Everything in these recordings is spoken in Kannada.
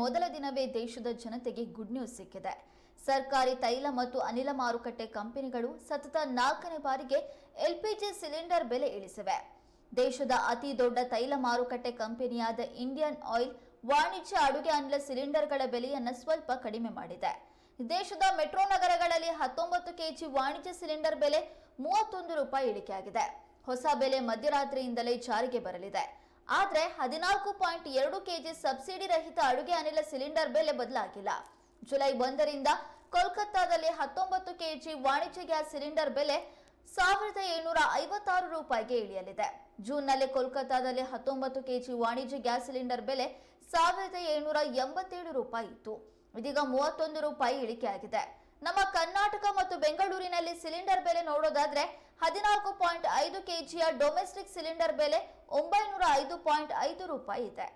ಮೊದಲ ದಿನವೇ ದೇಶದ ಜನತೆಗೆ ಗುಡ್ ನ್ಯೂಸ್ ಸಿಕ್ಕಿದೆ. ಸರ್ಕಾರಿ ತೈಲ ಮತ್ತು ಅನಿಲ ಮಾರುಕಟ್ಟೆ ಕಂಪನಿಗಳು ಸತತ ನಾಲ್ಕನೇ ಬಾರಿಗೆ ಎಲ್ಪಿಜಿ ಸಿಲಿಂಡರ್ ಬೆಲೆ ಇಳಿಸಿವೆ. ದೇಶದ ಅತಿ ದೊಡ್ಡ ತೈಲ ಮಾರುಕಟ್ಟೆ ಕಂಪನಿಯಾದ ಇಂಡಿಯನ್ ಆಯಿಲ್ ವಾಣಿಜ್ಯ ಅಡುಗೆ ಅನಿಲ ಸಿಲಿಂಡರ್ಗಳ ಬೆಲೆಯನ್ನು ಸ್ವಲ್ಪ ಕಡಿಮೆ ಮಾಡಿದೆ. ದೇಶದ ಮೆಟ್ರೋ ನಗರಗಳಲ್ಲಿ ಹತ್ತೊಂಬತ್ತು ಕೆಜಿ ವಾಣಿಜ್ಯ ಸಿಲಿಂಡರ್ ಬೆಲೆ ಮೂವತ್ತೊಂದು ರೂಪಾಯಿ ಇಳಿಕೆಯಾಗಿದೆ. ಹೊಸ ಬೆಲೆ ಮಧ್ಯರಾತ್ರಿಯಿಂದಲೇ ಜಾರಿಗೆ ಬರಲಿದೆ. ಆದರೆ ಹದಿನಾಲ್ಕು ಪಾಯಿಂಟ್ ಎರಡು ಕೆಜಿ ಸಬ್ಸಿಡಿ ರಹಿತ ಅಡುಗೆ ಅನಿಲ ಸಿಲಿಂಡರ್ ಬೆಲೆ ಬದಲಾಗಿಲ್ಲ. ಜುಲೈ ಒಂದರಿಂದ ಕೋಲ್ಕತ್ತಾದಲ್ಲಿ ಹತ್ತೊಂಬತ್ತು ಕೆಜಿ ವಾಣಿಜ್ಯ ಗ್ಯಾಸ್ ಸಿಲಿಂಡರ್ ಬೆಲೆ ಸಾವಿರದ ಏಳ್ನೂರ ಐವತ್ತಾರು ರೂಪಾಯಿಗೆ ಇಳಿಯಲಿದೆ. ಜೂನ್ನಲ್ಲಿ ಕೋಲ್ಕತ್ತಾದಲ್ಲಿ ಹತ್ತೊಂಬತ್ತು ಕೆಜಿ ವಾಣಿಜ್ಯ ಗ್ಯಾಸ್ ಸಿಲಿಂಡರ್ ಬೆಲೆ ಸಾವಿರದ ಏಳ್ನೂರ ಎಂಬತ್ತೇಳು ರೂಪಾಯಿ ಇತ್ತು. ಇದೀಗ ಮೂವತ್ತೊಂದು ರೂಪಾಯಿ ಇಳಿಕೆಯಾಗಿದೆ. ನಮ್ಮ ಕರ್ನಾಟಕ ಮತ್ತು ಬೆಂಗಳೂರಿನಲ್ಲಿ ಸಿಲಿಂಡರ್ ಬೆಲೆ ನೋಡೋದಾದ್ರೆ ಹದಿನಾಲ್ಕು ಪಾಯಿಂಟ್ ಐದು ಕೆಜಿಯ ಡೊಮೆಸ್ಟಿಕ್ ಸಿಲಿಂಡರ್ ಬೆಲೆ ಒಂಬೈನೂರ ಐದು ಪಾಯಿಂಟ್ ಐದು ರೂಪಾಯಿ ಇದೆ.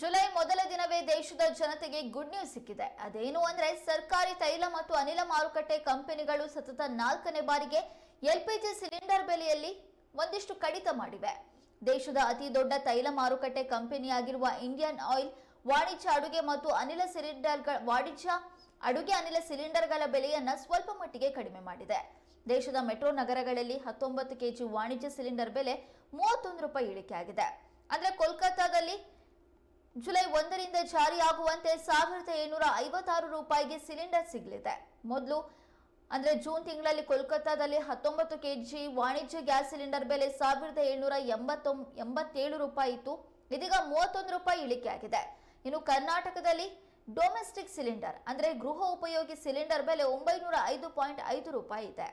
ಜುಲೈ ಮೊದಲ ದಿನವೇ ದೇಶದ ಜನತೆಗೆ ಗುಡ್ ನ್ಯೂಸ್ ಸಿಕ್ಕಿದೆ. ಅದೇನು ಅಂದ್ರೆ ಸರ್ಕಾರಿ ತೈಲ ಮತ್ತು ಅನಿಲ ಮಾರುಕಟ್ಟೆ ಕಂಪನಿಗಳು ಸತತ ನಾಲ್ಕನೇ ಬಾರಿಗೆ ಎಲ್ಪಿಜಿ ಸಿಲಿಂಡರ್ ಬೆಲೆಯಲ್ಲಿ ಒಂದಿಷ್ಟು ಕಡಿತ ಮಾಡಿವೆ. ದೇಶದ ಅತಿ ದೊಡ್ಡ ತೈಲ ಮಾರುಕಟ್ಟೆ ಕಂಪನಿಯಾಗಿರುವ ಇಂಡಿಯನ್ ಆಯಿಲ್ ವಾಣಿಜ್ಯ ಅಡುಗೆ ಮತ್ತು ಅನಿಲ ಸಿಲಿಂಡರ್ಗಳ ವಾಣಿಜ್ಯ ಅಡುಗೆ ಅನಿಲ ಸಿಲಿಂಡರ್ಗಳ ಬೆಲೆಯನ್ನ ಸ್ವಲ್ಪ ಮಟ್ಟಿಗೆ ಕಡಿಮೆ ಮಾಡಿದೆ. ದೇಶದ ಮೆಟ್ರೋ ನಗರಗಳಲ್ಲಿ ಹತ್ತೊಂಬತ್ತು ಕೆಜಿ ವಾಣಿಜ್ಯ ಸಿಲಿಂಡರ್ ಬೆಲೆ ಮೂವತ್ತೊಂದು ರೂಪಾಯಿ ಇಳಿಕೆಯಾಗಿದೆ. ಅಂದ್ರೆ ಕೋಲ್ಕತ್ತಾದಲ್ಲಿ ಜುಲೈ ಒಂದರಿಂದ ಜಾರಿಯಾಗುವಂತೆ ಸಾವಿರದ ಏಳ್ನೂರ ಐವತ್ತಾರು ರೂಪಾಯಿಗೆ ಸಿಲಿಂಡರ್ ಸಿಗಲಿದೆ. ಮೊದಲು, ಅಂದ್ರೆ ಜೂನ್ ತಿಂಗಳಲ್ಲಿ ಕೋಲ್ಕತ್ತಾದಲ್ಲಿ ಹತ್ತೊಂಬತ್ತು ಕೆಜಿ ವಾಣಿಜ್ಯ ಗ್ಯಾಸ್ ಸಿಲಿಂಡರ್ ಬೆಲೆ ಸಾವಿರದ ಏಳ್ನೂರ ಎಂಬತ್ತೊಂ, ಎಂಬತ್ತೇಳು ರೂಪಾಯಿ ಇತ್ತು. ಇದೀಗ ಮೂವತ್ತೊಂದು ರೂಪಾಯಿ ಇಳಿಕೆಯಾಗಿದೆ ಇನ್ನು ಕರ್ನಾಟಕದಲ್ಲಿ ಡೊಮೆಸ್ಟಿಕ್ ಸಿಲಿಂಡರ್, ಅಂದ್ರೆ ಗೃಹ ಉಪಯೋಗಿ ಸಿಲಿಂಡರ್ ಬೆಲೆ ಒಂಬೈನೂರ ಐದು ಪಾಯಿಂಟ್ ಐದು ರೂಪಾಯಿ ಇದೆ.